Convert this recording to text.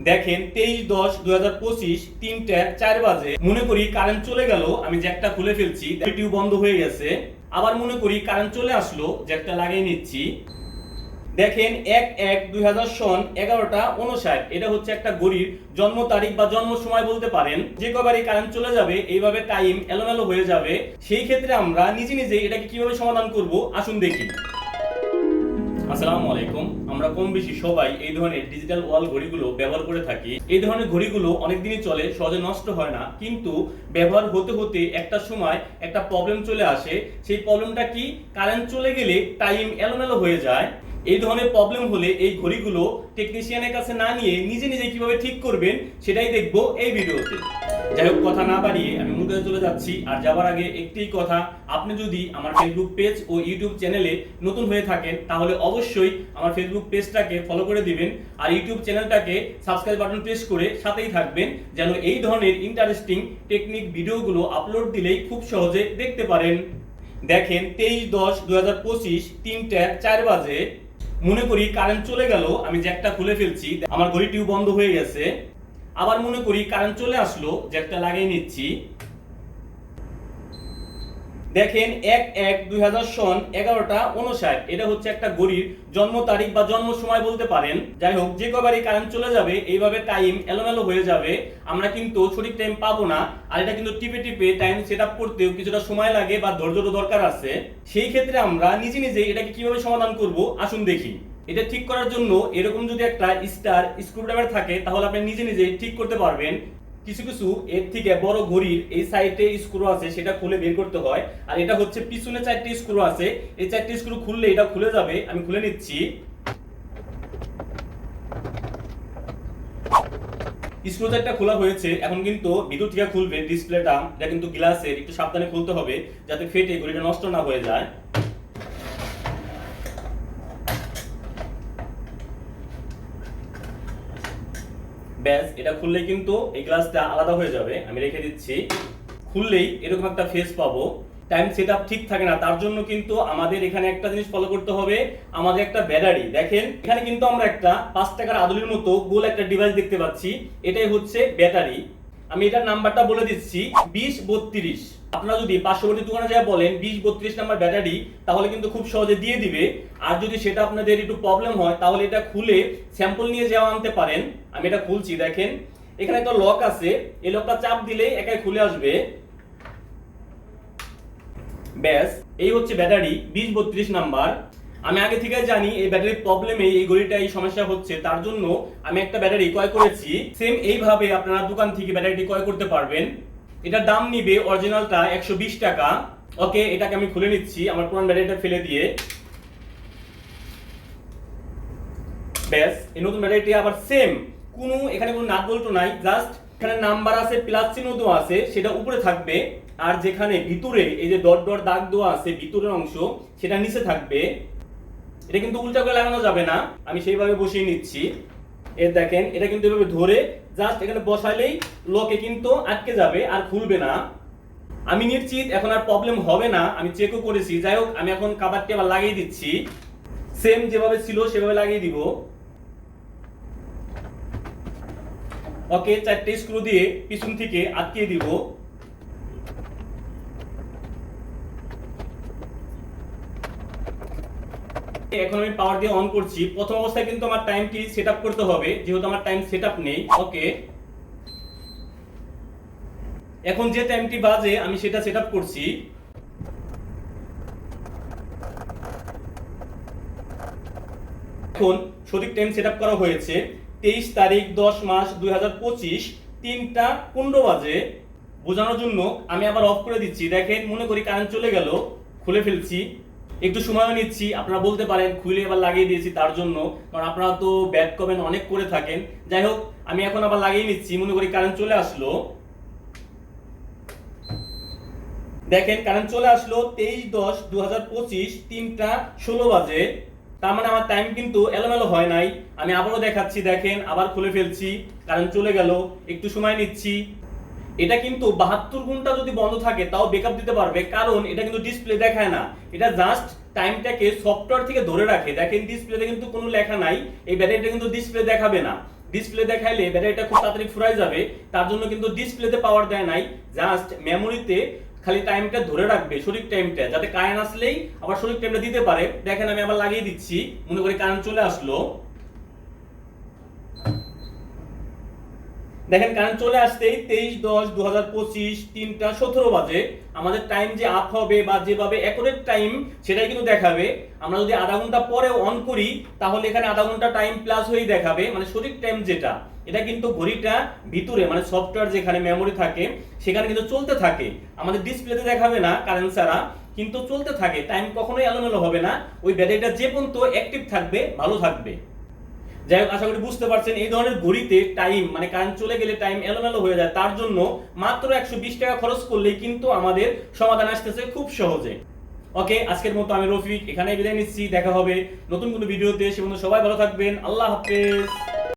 দেখেন তেইশ দশ দুই হাজার পঁচিশ তিনটা চার বাজে। মনে করি কারেন্ট চলে গেল, আমি জ্যাকটা খুলে ফেলছি টিউব বন্ধ হয়ে গেছে। আবার মনে করি কারেন্ট চলে আসলো জ্যাকটা লাগিয়ে নিচ্ছি। দেখেন এক এক দুই হাজার সন এগারোটা উনষাট এটা হচ্ছে একটা গড়ির জন্ম তারিখ বা জন্ম সময় বলতে পারেন। যে কবারই কারেন্ট চলে যাবে, এইভাবে টাইম এলোমেলো হয়ে যাবে। সেই ক্ষেত্রে আমরা নিজে নিজে এটাকে কীভাবে সমাধান করব, আসুন দেখি। আসসালামু আলাইকুম। আমরা কম বেশি সবাই এই ধরনের ডিজিটাল ওয়াল ঘড়িগুলো ব্যবহার করে থাকি। এই ধরনের ঘড়িগুলো অনেক দিনই চলে, সহজে নষ্ট হয় না। কিন্তু ব্যবহার হতে হতে একটা সময় একটা প্রবলেম চলে আসে। সেই প্রবলেমটা কি? কারেন্ট চলে গেলে টাইম এলোমেলো হয়ে যায়। এই ধরনের প্রবলেম হলে এই ঘড়িগুলো টেকনিশিয়ানের কাছে না নিয়ে নিজে নিজে কীভাবে ঠিক করবেন, সেটাই দেখব এই ভিডিওতে। যাই হোক, কথা না বাড়িয়ে আমি মূল কাজে চলে যাচ্ছি। আর যাওয়ার আগে একটি কথা, আপনি যদি আমার ফেসবুক পেজ ও ইউটিউব চ্যানেলে নতুন হয়ে থাকেন, তাহলে অবশ্যই আমার ফেসবুক পেজটাকে ফলো করে দিবেন আর ইউটিউব চ্যানেলটাকে সাবস্ক্রাইব বাটন প্রেস করে সাথেই থাকবেন, যেন এই ধরনের ইন্টারেস্টিং টেকনিক ভিডিওগুলো আপলোড দিলেই খুব সহজে দেখতে পারেন। দেখেন, তেইশ দশ দু হাজার পঁচিশ তিনটা চার বাজে। মনে করি কারেন্ট চলে গেল, আমি জ্যাকটা খুলে ফেলছি। আমার ঘড়ি টিউব বন্ধ হয়ে গেছে। আবার মনে করি কারেন্ট চলে আসলো জ্যাকটা লাগিয়ে নিচ্ছি। দেখেন এক এক দুই হাজার সন এগারোটা উনষাট এটা হচ্ছে একটা গড়ির জন্ম তারিখ বা জন্ম সময় বলতে পারেন। যাই হোক, যে কবারই কারেন্ট চলে যাবে, এইভাবে টাইম এলোমেলো হয়ে যাবে। আমরা কিন্তু সঠিক টাইম পাবো না, আর এটা কিন্তু টিপে টিপে টাইম সেট আপ করতেও কিছুটা সময় লাগে বা ধৈর্যেরও দরকার আছে। সেই ক্ষেত্রে আমরা নিজে নিজে এটাকে কীভাবে সমাধান করব, আসুন দেখি। এটা ঠিক করার জন্য এরকম যদি একটা স্টার স্ক্রুড্রাইভার থাকে, তাহলে আপনি নিজে নিজে ঠিক করতে পারবেন। কিছু কিছু এর থেকে বড় ঘড়ির এই সাইডে স্ক্রু আছে, সেটা খুলে বের করতে হয়। আর এটা হচ্ছে পিছনে চারটে স্ক্রু আছে। এই চারটে স্ক্রু খুললে এটা খুলে যাবে। আমি খুলে নিচ্ছি। স্ক্রু চারটা খোলা হয়েছে। এখন কিন্তু ভিতর থেকে খুলবে, ডিসপ্লেটা। এটা কিন্তু গ্লাসের, একটু সাবধানে খুলতে হবে, যাতে ফেটে ঘড়িটা নষ্ট না হয়ে যায়। ব্যাস, এটা খুললে কিন্তু এই গ্লাসটা আলাদা হয়ে যাবে। আমি রেখে দিচ্ছি। খুললেই এরকম একটা ফেস পাবো। টাইম সেট ঠিক থাকে না, তার জন্য কিন্তু আমাদের এখানে একটা জিনিস ফলো করতে হবে। আমাদের একটা ব্যাটারি দেখেন, এখানে কিন্তু আমরা একটা পাঁচ টাকার আদলের মতো গোল একটা ডিভাইস দেখতে পাচ্ছি। এটাই হচ্ছে ব্যাটারি আমি এটার নাম্বারটা বলে দিচ্ছি, বিশ বত্রিশ। আপনারা যদি পার্শ্ববর্তী দোকানে যা বলেন, বিশ বত্রিশ নাম্বার ব্যাটারি, তাহলে কিন্তু খুব সহজে দিয়ে দিবে। আর যদি সেটা আপনাদের একটু প্রবলেম হয়, তাহলে এটা খুলে স্যাম্পল নিয়ে যাওয়া আনতে পারেন। আমি এটা খুলছি, দেখেন। এখানে একটা লক আছে। এই লকটা চাপ দিলেই একাই খুলে আসবে। ব্যাস, এই হচ্ছে ব্যাটারি, বিশ বত্রিশ নাম্বার। আমি আগে থেকে জানি এই ব্যাটারির প্রবলেমে এই ঘড়িটা এই সমস্যা হচ্ছে। তার জন্য আমি একটা ব্যাটারি ক্রয় করেছি। সেম এইভাবে আপনারা দোকান থেকে ব্যাটারিটি ক্রয় করতে পারবেন। এটার দাম নিবে অরিজিনালটা একশো বিশ টাকা। ওকে এটাকে আমি খুলে নিচ্ছি, আমার পুরান ব্যাটারিটা ফেলে দিয়ে। ব্যাস, এই নতুন ব্যাটারিটি আবার সেম কোনো, এখানে কোনো নাট বল্টু নাই জাস্ট এখানে নাম্বার আছে প্লাস চিহ্ন দেওয়া আছে, সেটা উপরে থাকবে। আর যেখানে ভিতরে এই যে ডট ডট দাগ দেওয়া আছে, ভিতরের অংশ, সেটা নিচে থাকবে। এটা কিন্তু উল্টা করে লাগানো যাবে না। আমি সেইভাবে বসিয়ে নিচ্ছি। এর দেখেন, এটা কিন্তু এভাবে ধরে জাস্ট এখানে বসাইলেই লকে কিন্তু আটকে যাবে আর খুলবে না। আমি নিশ্চিত এখন আর প্রবলেম হবে না। আমি চেকও করেছি। যাই হোক, আমি এখন কাবারটি আবার লাগিয়ে দিচ্ছি। সেম যেভাবে ছিল, সেভাবে লাগিয়ে দিব। ওকে চারটে স্ক্রু দিয়ে পিছন থেকে আটকিয়ে দিব। এখন আমি পাওয়ার দিয়ে অন করছি। প্রথম অবস্থায় কিন্তু আমার টাইমটি সেট করতে হবে, যেহেতু আমার টাইম সেট নেই। ওকে এখন যে টাইমটি বাজে, আমি সেটা সেট করছি। এখন সঠিক টাইম সেট করা হয়েছে। তেইশ তারিখ, দশ মাস, দুই হাজার পঁচিশ, তিনটা পনেরো বাজে। বোঝানোর জন্য আমি আবার অফ করে দিচ্ছি। দেখেন, মনে করি কারেন্ট চলে গেল। খুলে ফেলছি। একটু সময় নিচ্ছি, আপনারা বলতে পারেন খুলে এবার লাগিয়ে দিয়েছি তার জন্য, কারণ আপনারা তো ব্যাড কমেন্ট অনেক করে থাকেন। যাই হোক, আমি এখন আবার লাগিয়ে নিচ্ছি, মনে করি কারেন্ট চলে আসলো। দেখেন কারেন্ট চলে আসলো তেইশ দশ দু হাজার পঁচিশ তিনটা ষোলো বাজে। তার মানে আমার টাইম কিন্তু এলোমেলো হয় নাই। আমি আবারও দেখাচ্ছি, দেখেন, আবার খুলে ফেলছি কারেন্ট চলে গেল। একটু সময় নিচ্ছি। এটা কিন্তু বাহাত্তর ঘণ্টা যদি বন্ধ থাকে, তাও বেকআপ দিতে পারবে। কারণ এটা কিন্তু ডিসপ্লে দেখায় না। এটা জাস্ট টাইমটাকে সফটওয়্যার থেকে ধরে রাখে। দেখেন ডিসপ্লেতে কিন্তু কোনো লেখা নাই। এই ব্যাটারিটা কিন্তু ডিসপ্লে দেখাবে না। ডিসপ্লে দেখাইলে ব্যাটারিটা খুব তাড়াতাড়ি ফুরাই যাবে। তার জন্য কিন্তু ডিসপ্লেতে পাওয়ার দেয় নাই। জাস্ট মেমোরিতে খালি টাইমটা ধরে রাখবে সঠিক টাইমটা যাতে কারেন্ট আসলেই আবার সঠিক টাইমটা দিতে পারে। দেখেন, আমি আবার লাগিয়ে দিচ্ছি। মনে করি কারেন্ট চলে আসলো। দেখেন কারেন্ট চলে আসতেই তেইশ দশ দু হাজার পঁচিশ তিনটা সতেরো বাজে। আমাদের টাইম যে আপ হবে বা যেভাবে অ্যাকুরেট টাইম সেটাই কিন্তু দেখাবে। আমরা যদি আধা ঘণ্টা পরে অন করি, তাহলে এখানে আধা ঘণ্টা টাইম প্লাস হয়েই দেখাবে। মানে সঠিক টাইম যেটা, এটা কিন্তু ঘড়িটা ভিতরে মানে সফটওয়্যার যেখানে মেমোরি থাকে, সেখানে কিন্তু চলতে থাকে। আমাদের ডিসপ্লেতে দেখাবে না কারেন্ট ছাড়া, কিন্তু চলতে থাকে। টাইম কখনোই এলোমেলো হবে না। ওই ব্যাটারিটা যে পর্যন্ত অ্যাক্টিভ থাকবে, ভালো থাকবে। যাই হোক, আশা করি বুঝতে পারছেন, এই ধরনের ঘড়িতে টাইম মানে কারেন্ট চলে গেলে টাইম এলোমেলো হয়ে যায়, তার জন্য মাত্র একশো বিশ টাকা খরচ করলে কিন্তু আমাদের সমাধান আসতেছে খুব সহজে। ওকে আজকের মতো আমি রফিক এখানে বিদায় নিচ্ছি, দেখা হবে নতুন কোনো ভিডিওতে, সে সবাই ভালো থাকবেন, আল্লাহ হাফেজ।